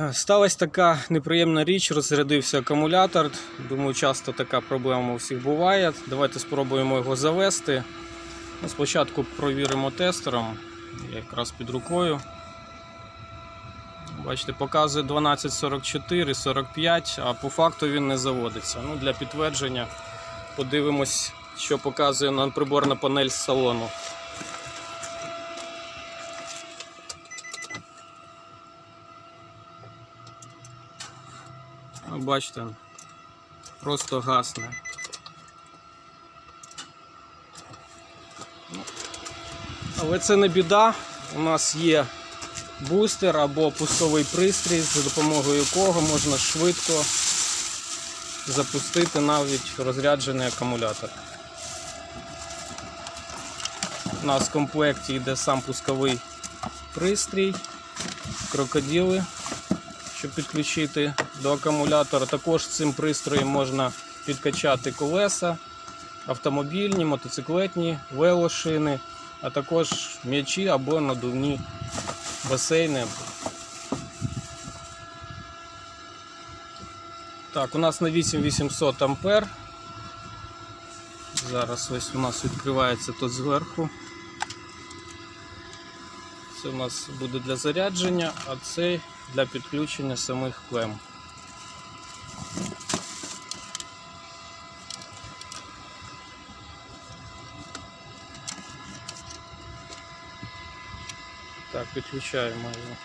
Е, Сталася така неприємна річ, розрядився акумулятор. Думаю, часто така проблема у всіх буває. Давайте спробуємо його завести. Ну, Спочатку провіримо тестером, Я якраз під рукою. Бачите, показує 1244, 45, а по факту він не заводиться. Ну, для підтвердження подивимось, що показує нам приборна панель з салону. Ну, Бачите, просто гасне. Ну, Але це не біда. У нас є бустер або пусковий пристрій, за допомогою якого можна швидко запустити навіть розряджений акумулятор. У нас в комплекті йде сам пусковий пристрій, крокодили, щоб підключити до акумулятора. Також цим пристроєм можна підкачати колеса, автомобільні, мотоциклетні, велошини, а також м'ячі або надувні басейни. Так, у нас на 8800 ампер. Зараз ось у нас відкривається тут зверху. Це у нас буде для зарядження, а це для підключення самих клем. Так, підключаємо його.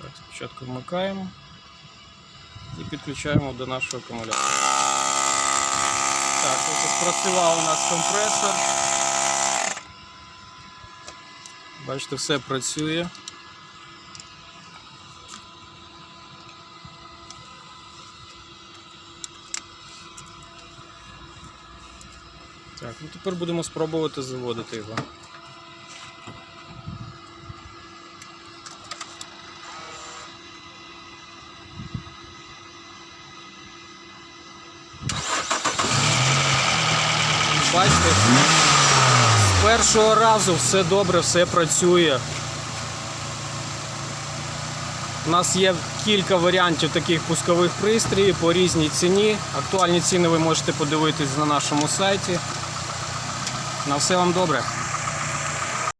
Так, спочатку вмикаємо і підключаємо до нашого акумулятора. Так, ось спрацював у нас компресор. Бачите, все працює. Так, ну тепер будемо спробувати заводити його. Бачите, з першого разу все добре, все працює. У нас є кілька варіантів таких пускових пристроїв по різній ціні. Актуальні ціни ви можете подивитись на нашому сайті. На все вам добре.